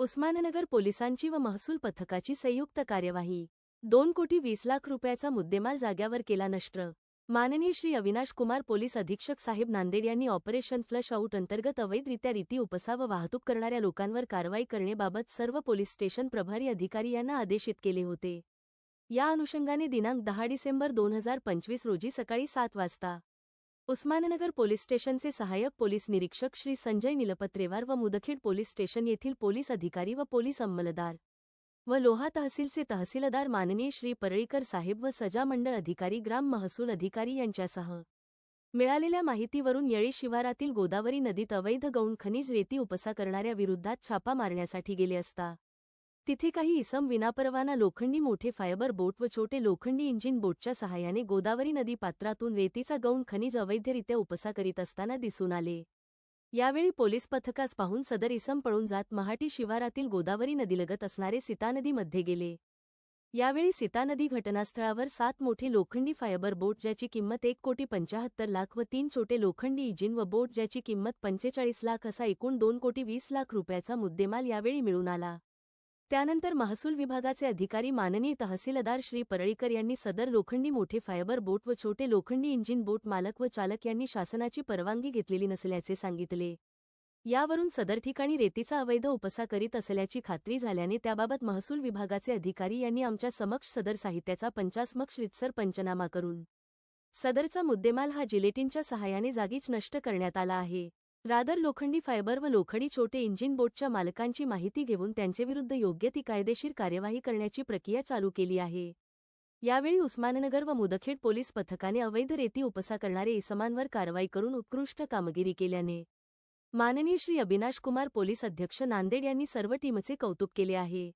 उस्माननगर पोलिसांची व महसूल पथकाची संयुक्त कार्यवाही. दोन कोटी वीस लाख रुपयाचा मुद्देमाल जाग्यावर केला नष्ट. माननीय श्री अविनाश कुमार पोलीस अधीक्षक साहेब नांदेड यांनी ऑपरेशन फ्लश आऊट अंतर्गत अवैधरित्या रीती उपसा व वाहतूक करणाऱ्या लोकांवर कारवाई करण्याबाबत सर्व पोलीस स्टेशन प्रभारी अधिकारी यांना आदेशित केले होते. या अनुषंगाने दिनांक दहा डिसेंबर दोन हजार पंचवीस रोजी सकाळी सात वाजता उस्माननगर पोलीस स्टेशनचे सहाय्यक पोलीस निरीक्षक श्री संजय निलपत्रेवार व मुदखेड पोलीस स्टेशन येथील पोलीस अधिकारी व पोलीस अंमलदार व लोहा तहसीलचे तहसीलदार माननीय श्री परळीकर साहेब व सजा मंडळ अधिकारी ग्राम महसूल अधिकारी यांच्यासह. मिळालेल्या माहितीवरून येळी शिवारातील गोदावरी नदीत अवैध गौण खनिज रेती उपसा करणाऱ्या विरुद्धात छापा मारण्यासाठी गेले असता तिथे काही इसम विनापरवाना लोखंडी मोठे फायबर बोट व छोटे लोखंडी इंजिन बोटच्या सहाय्याने गोदावरी नदी पात्रातून रेतीचा गौण खनिज अवैधरित्या उपसा करीत असताना दिसून आले. यावेळी पोलीस पथकास पाहून सदर इसम पळून जात महाटी शिवारातील गोदावरी नदीलगत असणारे सीतानदीमध्ये गेले. यावेळी सीतानदी घटनास्थळावर सात मोठे लोखंडी फायबर बोट ज्याची किंमत एक कोटी पंचाहत्तर लाख व तीन छोटे लोखंडी इंजिन व बोट ज्याची किंमत पंचेचाळीस लाख असा एकूण दोन कोटी वीस लाख रुपयाचा मुद्देमाल यावेळी मिळून आला. त्यानंतर महसूल विभागाचे अधिकारी माननीय तहसीलदार श्री परळीकर यांनी सदर लोखंडी मोठे फायबर बोट व छोटे लोखंडी इंजिन बोट मालक व चालक यांनी शासनाची परवानगी घेतलेली नसल्याचे सांगितले. यावरून सदर ठिकाणी रेतीचा अवैध उपसा करीत असल्याची खात्री झाल्याने त्याबाबत महसूल विभागाचे अधिकारी यांनी आमच्या समक्ष सदर साहित्याचा पंचास्मक्ष रितसर पंचनामा करून सदरचा मुद्देमाल हा जिलेटिनच्या सहाय्याने जागीच नष्ट करण्यात आला आहे. रादर लोखंडी फायबर व लोखंडी छोटे इंजिन बोटच्या मालकांची माहिती घेऊन त्यांचेविरुद्ध योग्य ती कायदेशीर कार्यवाही करण्याची प्रक्रिया चालू केली आहे. यावेळी उस्माननगर व मुदखेड पोलीस पथकाने अवैध रेती उपसा करणारे इसमांवर कारवाई करून उत्कृष्ट कामगिरी केल्याने माननीय श्री अविनाश कुमार पोलीस अध्यक्ष नांदेड यांनी सर्व टीमचे कौतुक केले आहे.